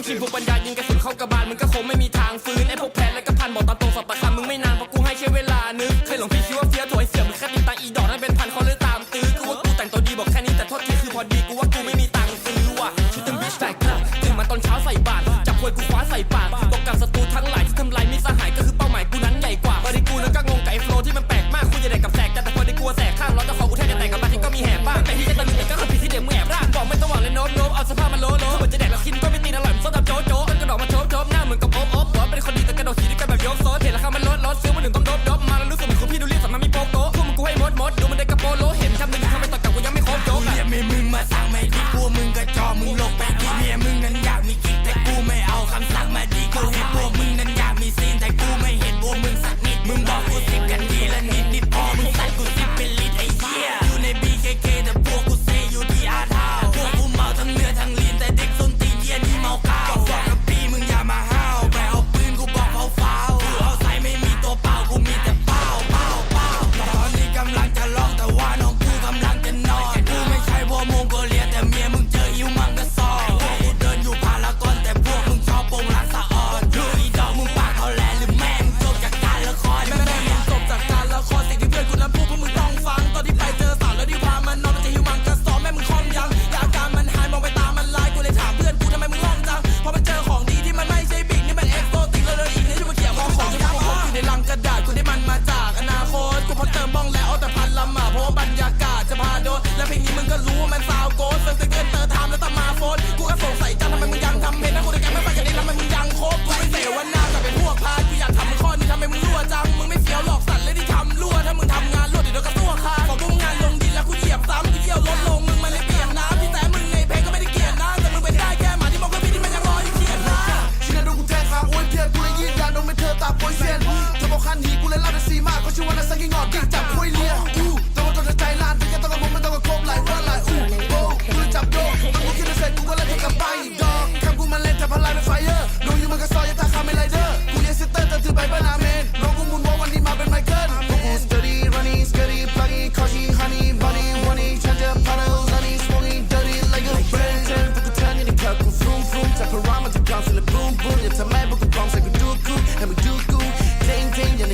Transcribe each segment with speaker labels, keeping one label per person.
Speaker 1: งขีดพวกบรรยายิงกระสุนเข้ากระบาลมึงก็คงไม่มีทางฟื้นไอพวกแพ้และก็พันบอกตามตรงสอบปากคำมึงไม่นานเพราะกูให้ใช้เวลานึกเคยหลงพี่คิดว่าเฟี้ยวถอยเสียมึงแค่ติดตังอีดอกนั่นเป็นพันเขาเลยตามตื้อกูว่ากูแต่งตัวดีบอกแค่นี้แต่โทษทีคือพอดีกูว่ากูไม่มีตังซื้อว่ะชุดเต็มบิชแตกครับตึงมาตอนเช้าใส่
Speaker 2: บาตรจับค
Speaker 3: วยกูคว้าใส่ปากบอก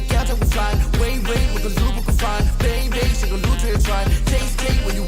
Speaker 4: 家才会烦。喂喂，我的路不够烦，baby，想个路却又喘。Taste taste when you